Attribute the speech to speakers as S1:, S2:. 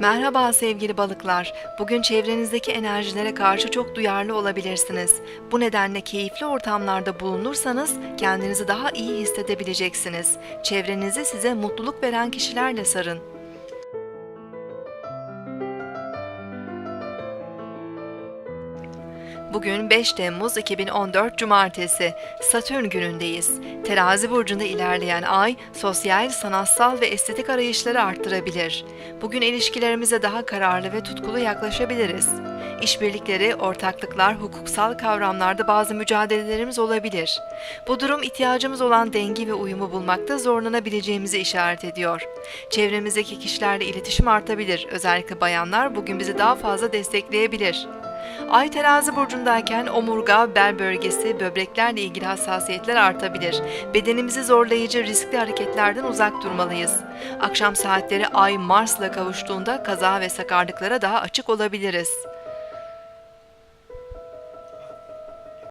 S1: Merhaba sevgili balıklar. Bugün çevrenizdeki enerjilere karşı çok duyarlı olabilirsiniz. Bu nedenle keyifli ortamlarda bulunursanız kendinizi daha iyi hissedebileceksiniz. Çevrenizi size mutluluk veren kişilerle sarın. Bugün 5 Temmuz 2014 Cumartesi, Satürn günündeyiz. Terazi burcunda ilerleyen ay, sosyal, sanatsal ve estetik arayışları arttırabilir. Bugün ilişkilerimize daha kararlı ve tutkulu yaklaşabiliriz. İşbirlikleri, ortaklıklar, hukuksal kavramlarda bazı mücadelelerimiz olabilir. Bu durum ihtiyacımız olan denge ve uyumu bulmakta zorlanabileceğimizi işaret ediyor. Çevremizdeki kişilerle iletişim artabilir. Özellikle bayanlar bugün bizi daha fazla destekleyebilir. Ay terazi burcundayken omurga, bel bölgesi, böbreklerle ilgili hassasiyetler artabilir. Bedenimizi zorlayıcı riskli hareketlerden uzak durmalıyız. Akşam saatleri Ay Mars'la kavuştuğunda kaza ve sakarlıklara daha açık olabiliriz.